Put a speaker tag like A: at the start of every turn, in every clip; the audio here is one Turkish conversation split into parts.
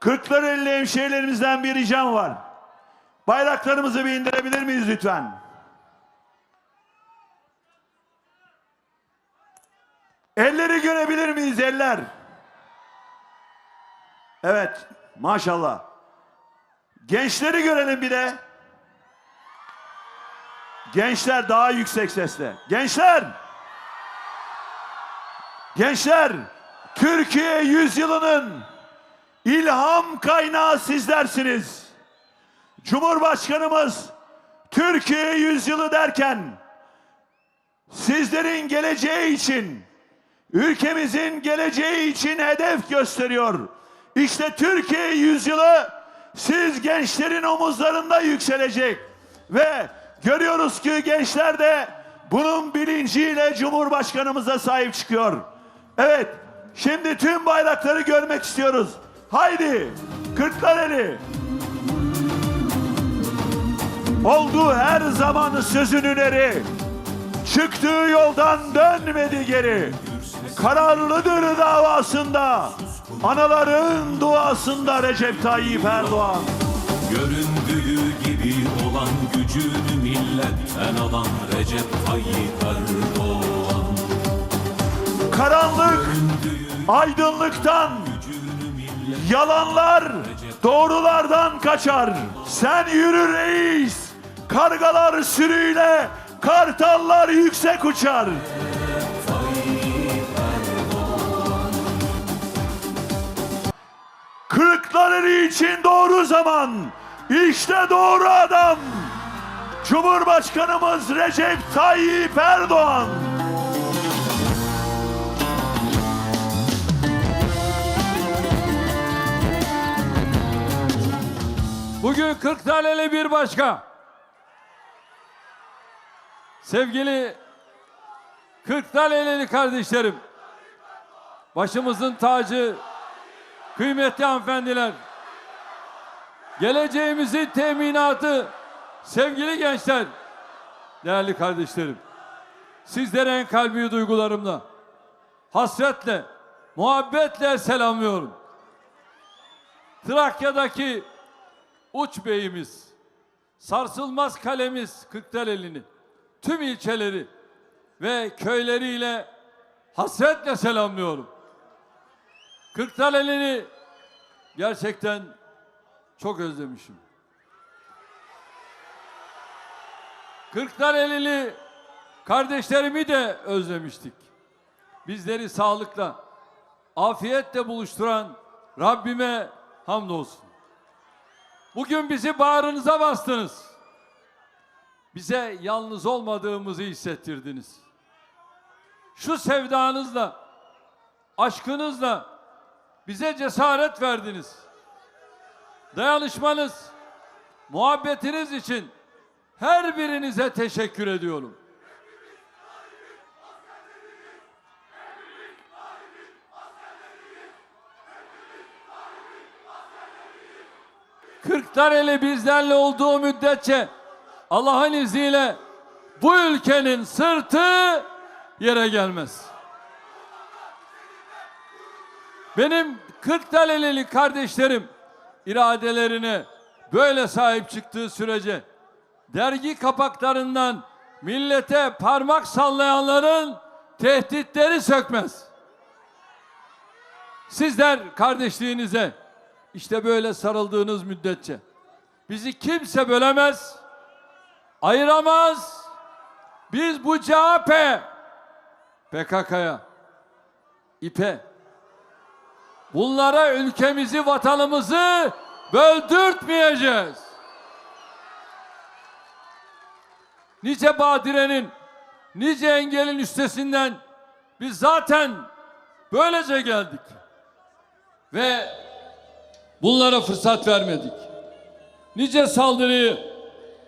A: Kırklareli hemşehrilerimizden bir ricam var. Bayraklarımızı bir indirebilir miyiz lütfen? Elleri görebilir miyiz eller? Evet maşallah. Gençleri görelim bir de. Gençler daha yüksek sesle. Gençler! Gençler! Türkiye yüzyılının ilham kaynağı sizlersiniz. Cumhurbaşkanımız Türkiye yüzyılı derken sizlerin geleceği için, ülkemizin geleceği için hedef gösteriyor. İşte Türkiye yüzyılı siz gençlerin omuzlarında yükselecek ve görüyoruz ki gençler de bunun bilinciyle Cumhurbaşkanımıza sahip çıkıyor. Evet, şimdi tüm bayrakları görmek istiyoruz. Haydi, Kırklareli. Oldu her zaman sözünün eri. Çıktığı yoldan dönmedi geri. Kararlıdır davasında. Anaların duasında Recep Tayyip Erdoğan.
B: Göründüğü gibi olan gücünü milletten alan Recep Tayyip Erdoğan
A: Karanlık aydınlıktan, yalanlar doğrulardan kaçar. Sen yürü reis, kargalar sürüyle, kartallar yüksek uçar. Kırıklareli için doğru zaman, işte doğru adam. Cumhurbaşkanımız Recep Tayyip Erdoğan.
C: Bugün 40 taneli bir başka. Sevgili 40 taneli kardeşlerim. Başımızın tacı, kıymetli hanımefendiler. Geleceğimizin teminatı, sevgili gençler, değerli kardeşlerim. Sizlere en kalbi duygularımla, hasretle, muhabbetle selamlıyorum. Trakya'daki uç beyimiz, sarsılmaz kalemiz Kırklareli'ni, tüm ilçeleri ve köyleriyle hasretle selamlıyorum. Kırklareli'ni gerçekten çok özlemişim. Kırklarelili kardeşlerimi de özlemiştik. Bizleri sağlıkla, afiyetle buluşturan Rabbime hamdolsun. Bugün bizi bağrınıza bastınız. Bize yalnız olmadığımızı hissettirdiniz. Şu sevdanızla, aşkınızla bize cesaret verdiniz. Dayanışmanız, muhabbetiniz için her birinize teşekkür ediyorum. Kırklareli bizlerle olduğu müddetçe Allah'ın izniyle bu ülkenin sırtı yere gelmez. Benim Kırklareli kardeşlerim iradelerine böyle sahip çıktığı sürece dergi kapaklarından millete parmak sallayanların tehditleri sökmez. Sizler kardeşliğinize işte böyle sarıldığınız müddetçe bizi kimse bölemez, ayıramaz. Biz bu CHP, PKK'ya, İP'e, bunlara ülkemizi, vatanımızı böldürtmeyeceğiz. Nice badirenin, nice engelin üstesinden biz zaten böylece geldik. Ve Bunlara fırsat vermedik. Nice saldırıyı,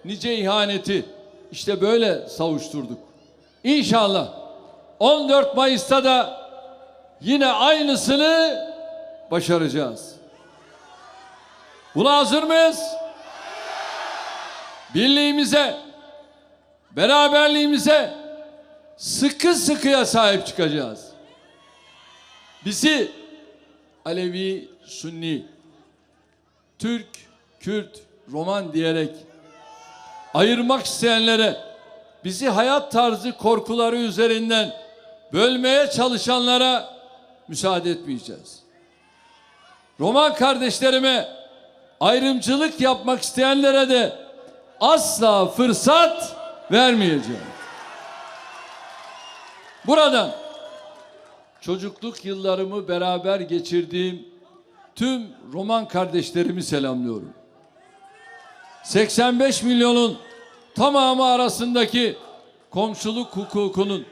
C: nice ihaneti işte böyle savuşturduk. İnşallah 14 Mayıs'ta da yine aynısını başaracağız. Buna hazır mıyız? Birliğimize, beraberliğimize sıkı sıkıya sahip çıkacağız. Bizi Alevi, Sünni, Türk, Kürt, Roman diyerek ayırmak isteyenlere, bizi hayat tarzı korkuları üzerinden bölmeye çalışanlara müsaade etmeyeceğiz. Roman kardeşlerime ayrımcılık yapmak isteyenlere de asla fırsat vermeyeceğim. Buradan çocukluk yıllarımı beraber geçirdiğim tüm Roman kardeşlerimi selamlıyorum. 85 milyonun tamamı arasındaki komşuluk hukukunun,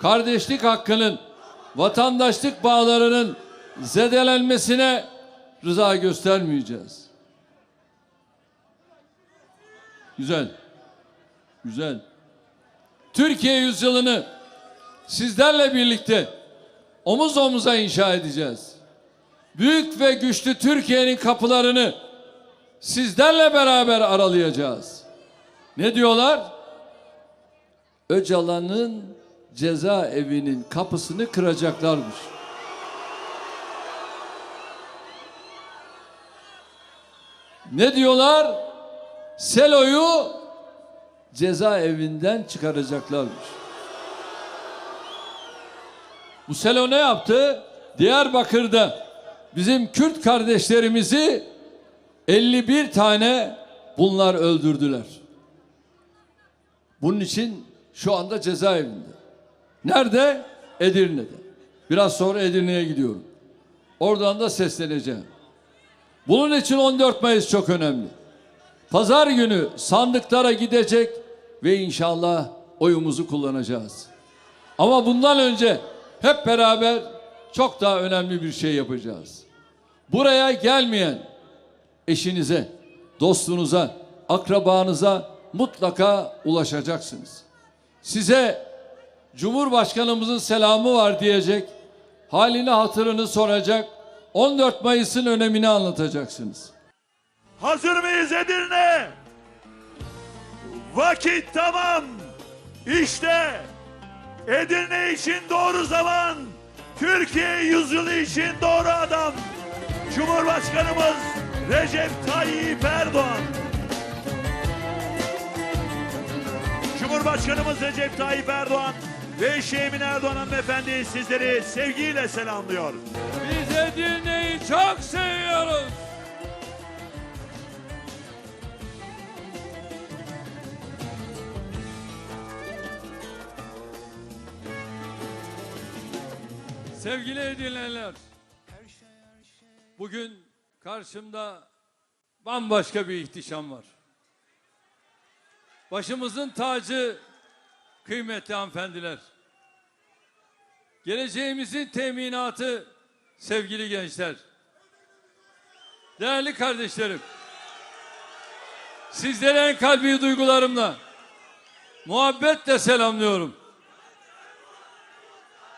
C: kardeşlik hakkının, vatandaşlık bağlarının zedelenmesine rıza göstermeyeceğiz. Güzel. Güzel. Türkiye yüzyılını sizlerle birlikte omuz omuza inşa edeceğiz. Büyük ve güçlü Türkiye'nin kapılarını sizlerle beraber aralayacağız. Ne diyorlar? Öcalan'ın cezaevinin kapısını kıracaklarmış. Ne diyorlar? Selo'yu cezaevinden çıkaracaklarmış. Bu Selo ne yaptı? Diyarbakır'da bizim Kürt kardeşlerimizi 51 tane bunlar öldürdüler. Bunun için şu anda cezaevinde. Nerede? Edirne'de. Biraz sonra Edirne'ye gidiyorum. Oradan da sesleneceğim. Bunun için 14 Mayıs çok önemli. Pazar günü sandıklara gidecek ve inşallah oyumuzu kullanacağız. Ama bundan önce hep beraber çok daha önemli bir şey yapacağız. Buraya gelmeyen eşinize, dostunuza, akrabanıza mutlaka ulaşacaksınız. Size Cumhurbaşkanımızın selamı var diyecek, halini hatırını soracak, 14 Mayıs'ın önemini anlatacaksınız.
A: Hazır mıyız Edirne? Vakit tamam. İşte Edirne için doğru zaman. Türkiye yüzyılı için doğru adam. Cumhurbaşkanımız Recep Tayyip Erdoğan. Cumhurbaşkanımız Recep Tayyip Erdoğan ve eşi Emine Erdoğan hanımefendi sizleri sevgiyle selamlıyor.
C: Biz Edirne'yi çok seviyoruz. Sevgili Edirne'liler, bugün karşımda bambaşka bir ihtişam var. Başımızın tacı kıymetli hanımefendiler. Geleceğimizin teminatı sevgili gençler. Değerli kardeşlerim. Sizleri en kalbi duygularımla, muhabbetle selamlıyorum.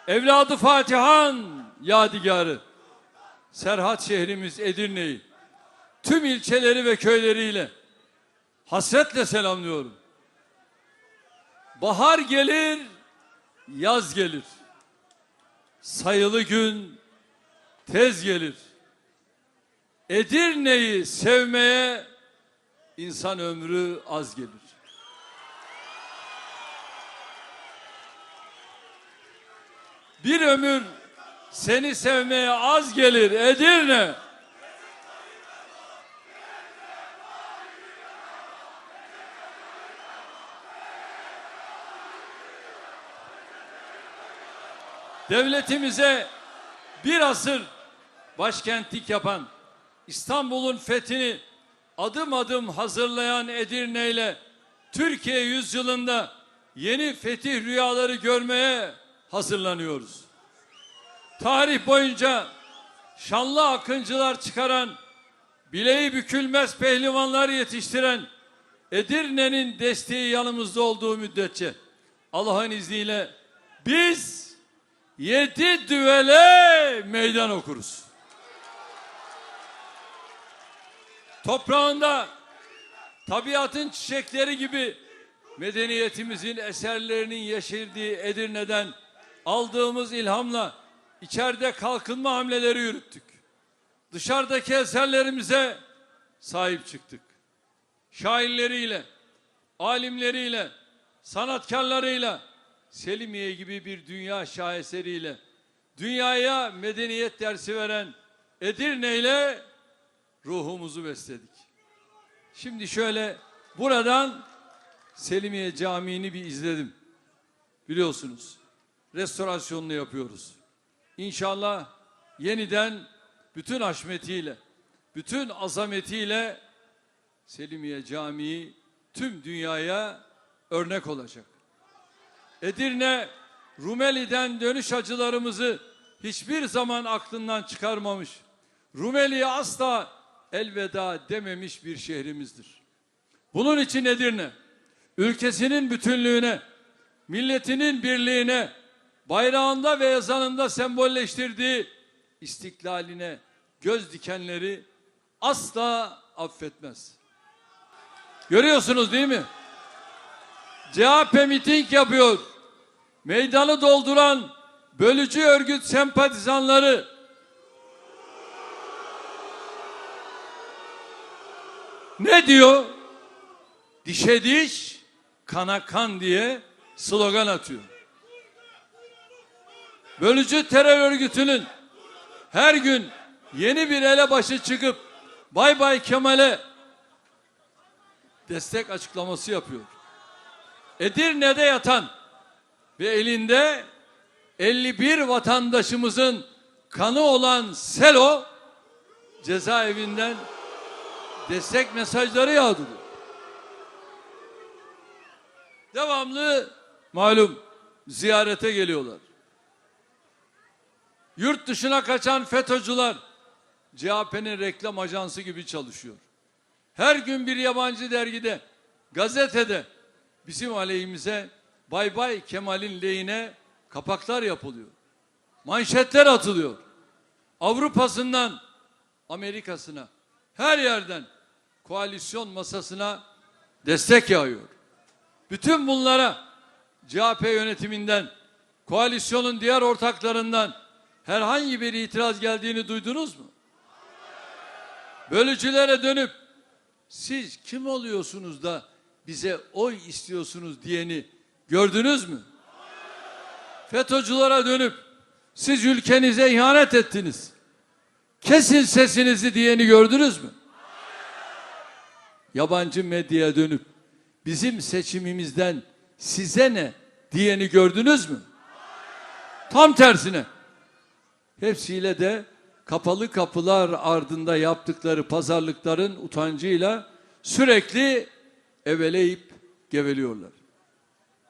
C: Evladı Fatihan yadigarı, Serhat şehrimiz Edirne'yi, tüm ilçeleri ve köyleriyle hasretle selamlıyorum. Bahar gelir, yaz gelir. Sayılı gün tez gelir. Edirne'yi sevmeye insan ömrü az gelir. Bir ömür seni sevmeye az gelir Edirne. Devletimize bir asır başkentlik yapan, İstanbul'un fethini adım adım hazırlayan Edirne ile Türkiye yüzyılında yeni fetih rüyaları görmeye hazırlanıyoruz. Tarih boyunca şanlı akıncılar çıkaran, bileği bükülmez pehlivanlar yetiştiren Edirne'nin desteği yanımızda olduğu müddetçe Allah'ın izniyle biz yedi düvele meydan okuruz. Toprağında tabiatın çiçekleri gibi medeniyetimizin eserlerinin yeşerdiği Edirne'den aldığımız ilhamla içeride kalkınma hamleleri yürüttük. Dışarıdaki eserlerimize sahip çıktık. Şairleriyle, alimleriyle, sanatkarlarıyla, Selimiye gibi bir dünya şaheseriyle, dünyaya medeniyet dersi veren Edirne ile ruhumuzu besledik. Şimdi şöyle buradan Selimiye Camii'ni bir izledim. Biliyorsunuz restorasyonunu yapıyoruz. İnşallah yeniden bütün haşmetiyle, bütün azametiyle Selimiye Camii tüm dünyaya örnek olacak. Edirne Rumeli'den dönüş acılarımızı hiçbir zaman aklından çıkarmamış. Rumeli'ye asla elveda dememiş bir şehrimizdir. Bunun için Edirne ülkesinin bütünlüğüne, milletinin birliğine, bayrağında ve ezanında sembolleştirdiği istiklaline göz dikenleri asla affetmez. Görüyorsunuz değil mi? CHP miting yapıyor. Meydanı dolduran bölücü örgüt sempatizanları ne diyor? Dişe diş, kana kan diye slogan atıyor. Bölücü terör örgütünün her gün yeni bir elebaşı çıkıp Bay Bay Kemal'e destek açıklaması yapıyor. Edirne'de yatan ve elinde 51 vatandaşımızın kanı olan Selo cezaevinden destek mesajları yağdırıyor. Devamlı malum ziyarete geliyorlar. Yurt dışına kaçan FETÖ'cüler CHP'nin reklam ajansı gibi çalışıyor. Her gün bir yabancı dergide, gazetede bizim aleyhimize Bay Bay Kemal'in lehine kapaklar yapılıyor. Manşetler atılıyor. Avrupa'sından Amerika'sına her yerden koalisyon masasına destek yağıyor. Bütün bunlara CHP yönetiminden, koalisyonun diğer ortaklarından herhangi bir itiraz geldiğini duydunuz mu? Bölücülere dönüp siz kim oluyorsunuz da bize oy istiyorsunuz diyeni gördünüz mü? FETÖ'cülere dönüp siz ülkenize ihanet ettiniz. Kesin sesinizi diyeni gördünüz mü? Yabancı medyaya dönüp bizim seçimimizden size ne diyeni gördünüz mü? Tam tersine. Hepsiyle de kapalı kapılar ardında yaptıkları pazarlıkların utancıyla sürekli eveleyip geveliyorlar.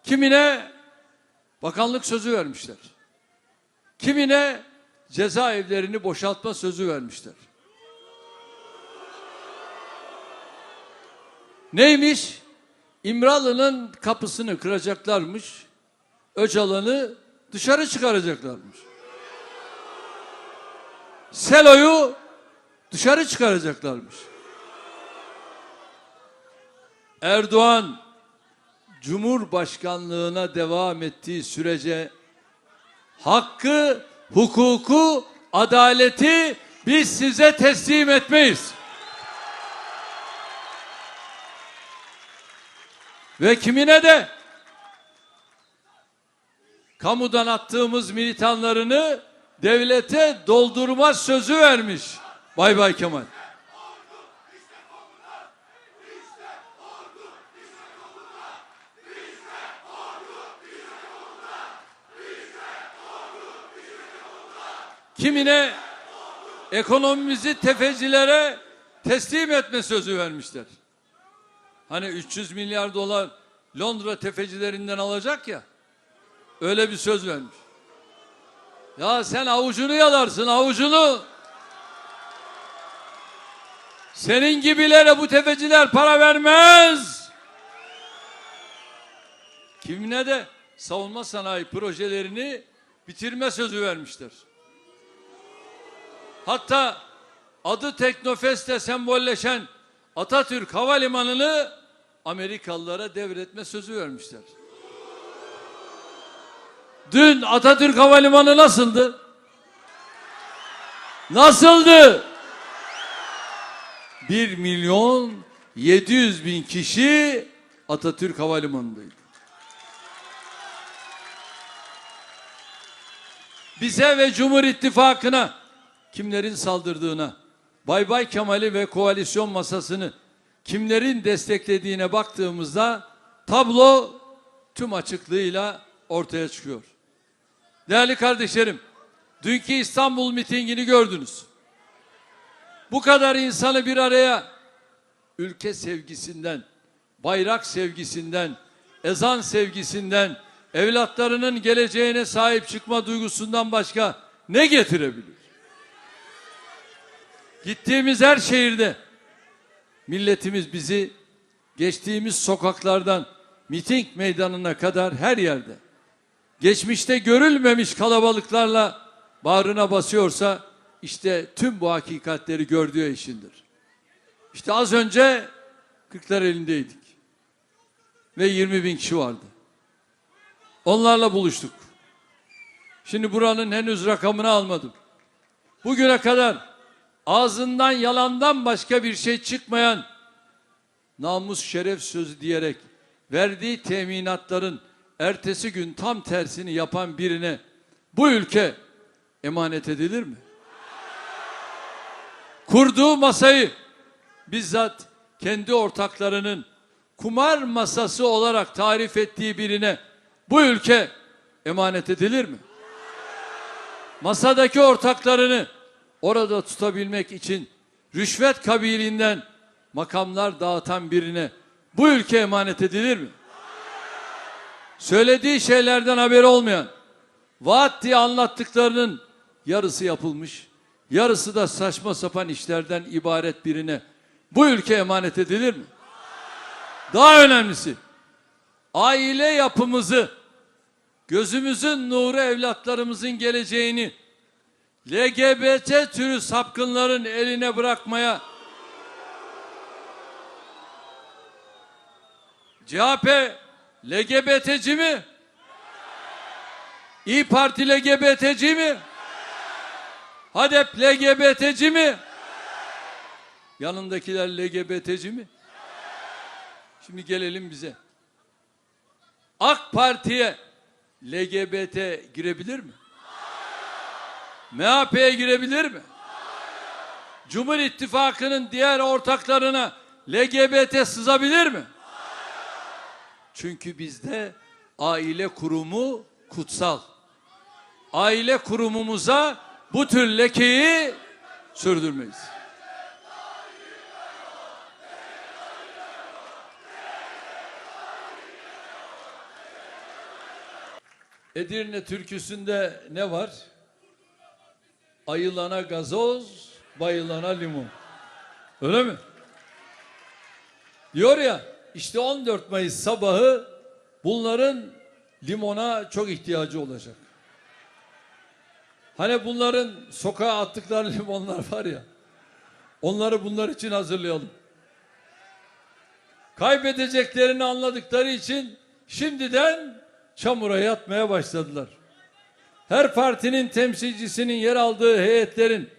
C: Kimine bakanlık sözü vermişler. Kimine cezaevlerini boşaltma sözü vermişler. Neymiş? İmralı'nın kapısını kıracaklarmış. Öcalan'ı dışarı çıkaracaklarmış. Selo'yu dışarı çıkaracaklarmış. Erdoğan Cumhurbaşkanlığına devam ettiği sürece hakkı, hukuku, adaleti biz size teslim etmeyiz. Ve kimine de kamudan attığımız militanlarını devlete doldurma sözü vermiş Bay Bay Kemal. Kimine ekonomimizi tefecilere teslim etme sözü vermişler. Hani 300 milyar dolar Londra tefecilerinden alacak ya. Öyle bir söz vermiş. Ya sen avucunu yalarsın avucunu. Senin gibilere bu tefeciler para vermez. Kimine de savunma sanayi projelerini bitirme sözü vermişler. Hatta adı Teknofest'te sembolleşen Atatürk Havalimanı'nı Amerikalılara devretme sözü vermişler. Dün Atatürk Havalimanı nasıldı? Nasıldı? 1 milyon 700 bin kişi Atatürk Havalimanı'ndaydı. Bize ve Cumhur İttifakı'na kimlerin saldırdığına, Bay Bay Kemal'i ve koalisyon masasını kimlerin desteklediğine baktığımızda tablo tüm açıklığıyla ortaya çıkıyor. Değerli kardeşlerim, dünkü İstanbul mitingini gördünüz. Bu kadar insanı bir araya ülke sevgisinden, bayrak sevgisinden, ezan sevgisinden, evlatlarının geleceğine sahip çıkma duygusundan başka ne getirebilir? Gittiğimiz her şehirde milletimiz bizi geçtiğimiz sokaklardan miting meydanına kadar her yerde geçmişte görülmemiş kalabalıklarla bağrına basıyorsa işte tüm bu hakikatleri gördüğü işindir. İşte az önce Kırklar elindeydik ve 20 bin kişi vardı. Onlarla buluştuk. Şimdi buranın henüz rakamını almadım. Bugüne kadar ağzından yalandan başka bir şey çıkmayan namus şeref sözü diyerek verdiği teminatların ertesi gün tam tersini yapan birine bu ülke emanet edilir mi? Kurduğu masayı bizzat kendi ortaklarının kumar masası olarak tarif ettiği birine bu ülke emanet edilir mi? Masadaki ortaklarını orada tutabilmek için rüşvet kabiliğinden makamlar dağıtan birine bu ülke emanet edilir mi? Söylediği şeylerden haberi olmayan, vaat diye anlattıklarının yarısı yapılmış, yarısı da saçma sapan işlerden ibaret birine bu ülke emanet edilir mi? Daha önemlisi, aile yapımızı, gözümüzün nuru evlatlarımızın geleceğini LGBT türü sapkınların eline bırakmaya CHP LGBT'ci mi? İyi Parti LGBT'ci mi? HADEP LGBT'ci mi? Yanındakiler LGBT'ci mi? Şimdi gelelim bize. AK Parti'ye LGBT girebilir mi? MHP'ye girebilir mi? Cumhur İttifakı'nın diğer ortaklarına LGBT sızabilir mi? Çünkü bizde aile kurumu kutsal. Aile kurumumuza bu tür lekeyi sürdürmeyiz. Edirne türküsünde ne var? Ayılana gazoz, bayılana limon. Öyle mi? Diyor ya işte 14 Mayıs sabahı bunların limona çok ihtiyacı olacak. Hani bunların sokağa attıkları limonlar var ya. Onları bunlar için hazırlayalım. Kaybedeceklerini anladıkları için şimdiden çamura yatmaya başladılar. Her partinin temsilcisinin yer aldığı heyetlerin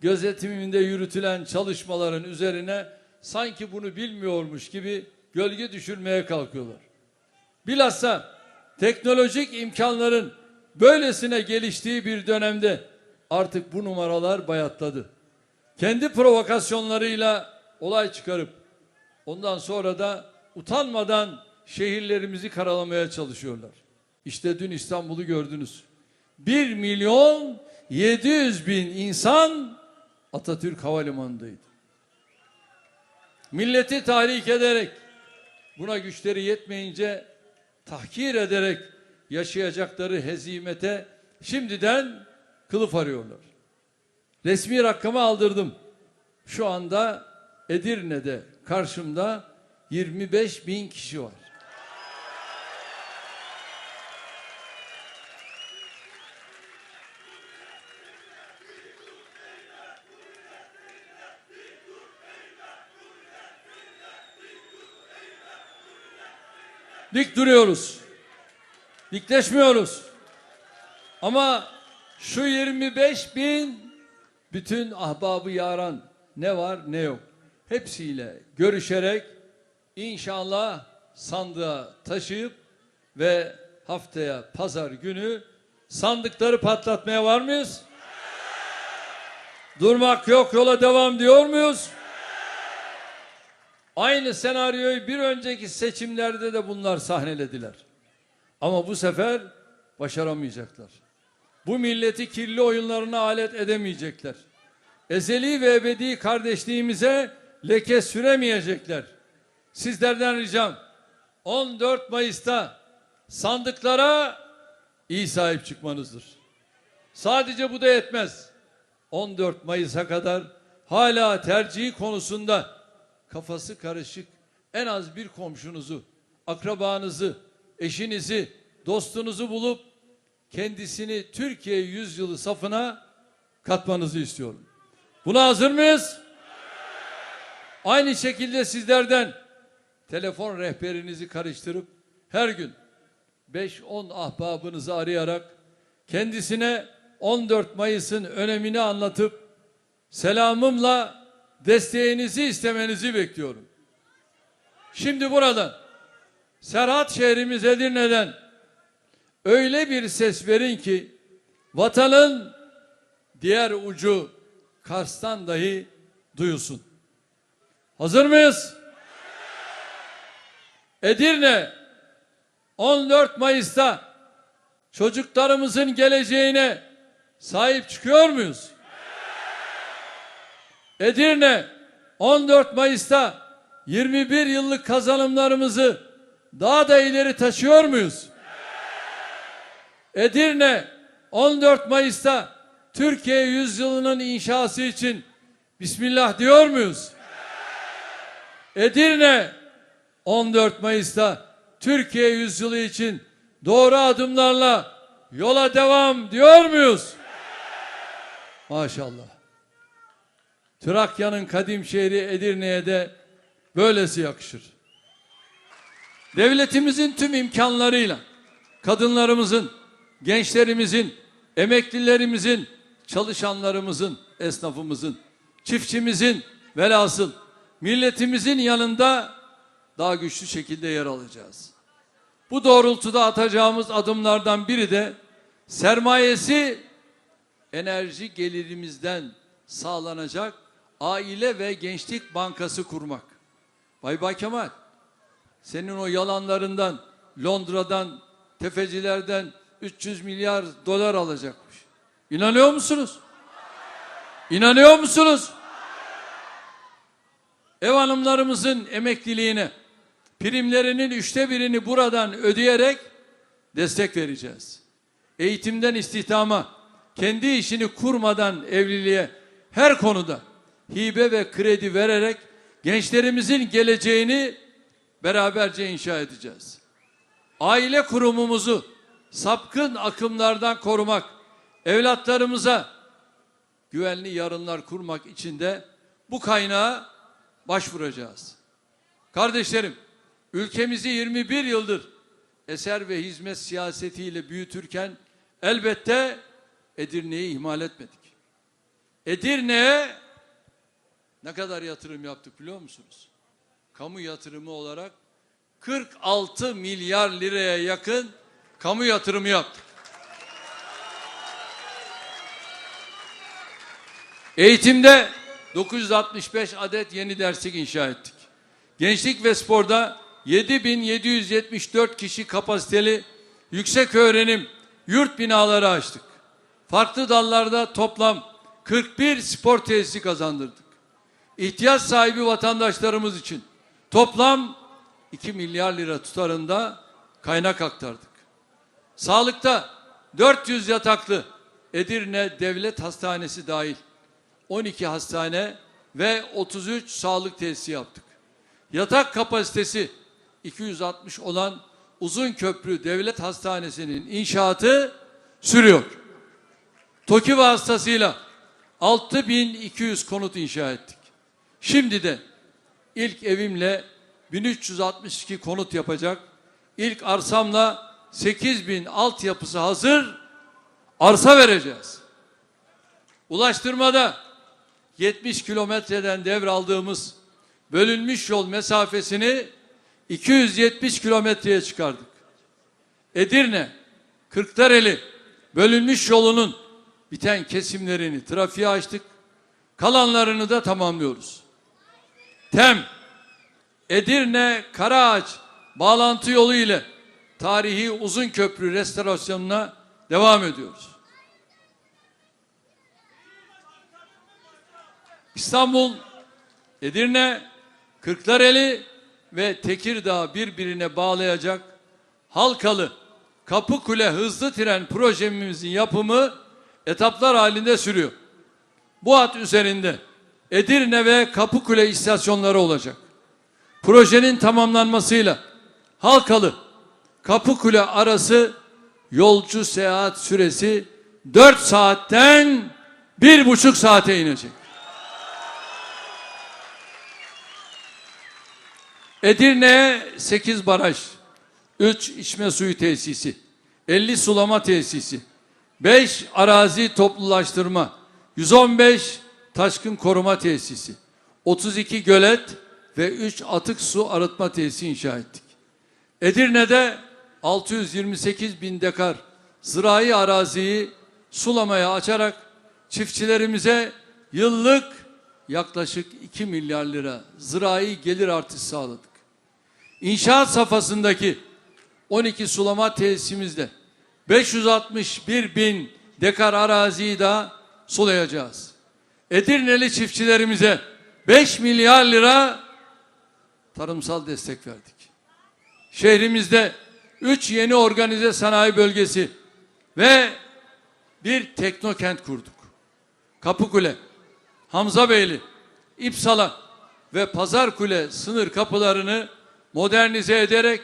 C: gözetiminde yürütülen çalışmaların üzerine sanki bunu bilmiyormuş gibi gölge düşürmeye kalkıyorlar. Bilhassa teknolojik imkanların böylesine geliştiği bir dönemde artık bu numaralar bayatladı. Kendi provokasyonlarıyla olay çıkarıp ondan sonra da utanmadan şehirlerimizi karalamaya çalışıyorlar. İşte dün İstanbul'u gördünüz. 1 milyon 700 bin insan Atatürk Havalimanı'ndaydı. Milleti tahrik ederek buna güçleri yetmeyince tahkir ederek yaşayacakları hezimete şimdiden kılıf arıyorlar. Resmi rakamı aldırdım. Şu anda Edirne'de karşımda 25 bin kişi var. Dik duruyoruz. Dikleşmiyoruz. Ama şu 25 bin bütün ahbabı yaran ne var ne yok. hepsiyle görüşerek inşallah sandığa taşıyıp ve haftaya pazar günü sandıkları patlatmaya var mıyız? Durmak yok yola devam diyor muyuz? Aynı senaryoyu bir önceki seçimlerde de bunlar sahnelediler. Ama bu sefer başaramayacaklar. Bu milleti kirli oyunlarına alet edemeyecekler. Ezeli ve ebedi kardeşliğimize leke süremeyecekler. Sizlerden ricam 14 Mayıs'ta sandıklara iyi sahip çıkmanızdır. Sadece bu da yetmez. 14 Mayıs'a kadar hala tercihi konusunda kafası karışık en az bir komşunuzu, akrabanızı, eşinizi, dostunuzu bulup kendisini Türkiye yüzyılı safına katmanızı istiyorum. Buna hazır mıyız? Aynı şekilde sizlerden telefon rehberinizi karıştırıp her gün 5-10 ahbabınızı arayarak kendisine 14 Mayıs'ın önemini anlatıp selamımla desteğinizi istemenizi bekliyorum. Şimdi buradan Serhat şehrimiz Edirne'den öyle bir ses verin ki vatanın diğer ucu Kars'tan dahi duyulsun. Hazır mıyız? Edirne 14 Mayıs'ta çocuklarımızın geleceğine sahip çıkıyor muyuz? Edirne 14 Mayıs'ta 21 yıllık kazanımlarımızı daha da ileri taşıyor muyuz? Edirne 14 Mayıs'ta Türkiye yüzyılının inşası için Bismillah diyor muyuz? Edirne 14 Mayıs'ta Türkiye yüzyılı için doğru adımlarla yola devam diyor muyuz? Maşallah. Trakya'nın kadim şehri Edirne'ye de böylesi yakışır. Devletimizin tüm imkanlarıyla kadınlarımızın, gençlerimizin, emeklilerimizin, çalışanlarımızın, esnafımızın, çiftçimizin velhasıl milletimizin yanında daha güçlü şekilde yer alacağız. Bu doğrultuda atacağımız adımlardan biri de sermayesi enerji gelirimizden sağlanacak aile ve gençlik bankası kurmak. Bay Bay Kemal, senin o yalanlarından, Londra'dan, tefecilerden 300 milyar dolar alacakmış. İnanıyor musunuz? İnanıyor musunuz? Ev hanımlarımızın emekliliğine, primlerinin üçte birini buradan ödeyerek destek vereceğiz. Eğitimden istihdama, kendi işini kurmadan evliliğe her konuda hibe ve kredi vererek gençlerimizin geleceğini beraberce inşa edeceğiz. Aile kurumumuzu sapkın akımlardan korumak, evlatlarımıza güvenli yarınlar kurmak için de bu kaynağa başvuracağız. Kardeşlerim, ülkemizi 21 yıldır eser ve hizmet siyasetiyle büyütürken elbette Edirne'yi ihmal etmedik. Edirne'ye ne kadar yatırım yaptık biliyor musunuz? Kamu yatırımı olarak 46 milyar liraya yakın kamu yatırımı yaptık. Eğitimde 965 adet yeni derslik inşa ettik. Gençlik ve sporda 7774 kişi kapasiteli yüksek öğrenim yurt binaları açtık. Farklı dallarda toplam 41 spor tesisi kazandırdık. İhtiyaç sahibi vatandaşlarımız için toplam 2 milyar lira tutarında kaynak aktardık. Sağlıkta 400 yataklı Edirne Devlet Hastanesi dahil 12 hastane ve 33 sağlık tesisi yaptık. Yatak kapasitesi 260 olan Uzun Köprü Devlet Hastanesi'nin inşaatı sürüyor. TOKİ vasıtasıyla 6200 konut inşa ettik. Şimdi de ilk evimle 1362 konut yapacak. İlk arsamla 8000 altyapısı hazır arsa vereceğiz. Ulaştırmada 70 kilometreden devraldığımız bölünmüş yol mesafesini 270 kilometreye çıkardık. Edirne, Kırklareli bölünmüş yolunun biten kesimlerini trafiğe açtık. Kalanlarını da tamamlıyoruz. TEM, Edirne Karaağaç bağlantı yolu ile tarihi uzun köprü restorasyonuna devam ediyoruz. İstanbul, Edirne, Kırklareli ve Tekirdağ birbirine bağlayacak Halkalı Kapıkule hızlı tren projemizin yapımı etaplar halinde sürüyor. Bu hat üzerinde Edirne ve Kapıkule istasyonları olacak. Projenin tamamlanmasıyla Halkalı Kapıkule arası yolcu seyahat süresi 4 saatten bir buçuk saate inecek. Edirne'ye 8 baraj, 3 içme suyu tesisi, 50 sulama tesisi, 5 arazi toplulaştırma, 115 taşkın koruma tesisi, 32 gölet ve 3 atık su arıtma tesisi inşa ettik. Edirne'de 628 bin dekar zirai araziyi sulamaya açarak çiftçilerimize yıllık yaklaşık 2 milyar lira zirai gelir artışı sağladık. İnşaat safhasındaki 12 sulama tesisimizde 561 bin dekar araziyi daha sulayacağız. Edirneli çiftçilerimize 5 milyar lira tarımsal destek verdik. Şehrimizde 3 yeni organize sanayi bölgesi ve bir teknokent kurduk. Kapıkule, Hamzabeyli, İpsala ve Pazarkule sınır kapılarını modernize ederek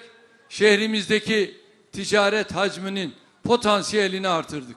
C: şehrimizdeki ticaret hacminin potansiyelini artırdık.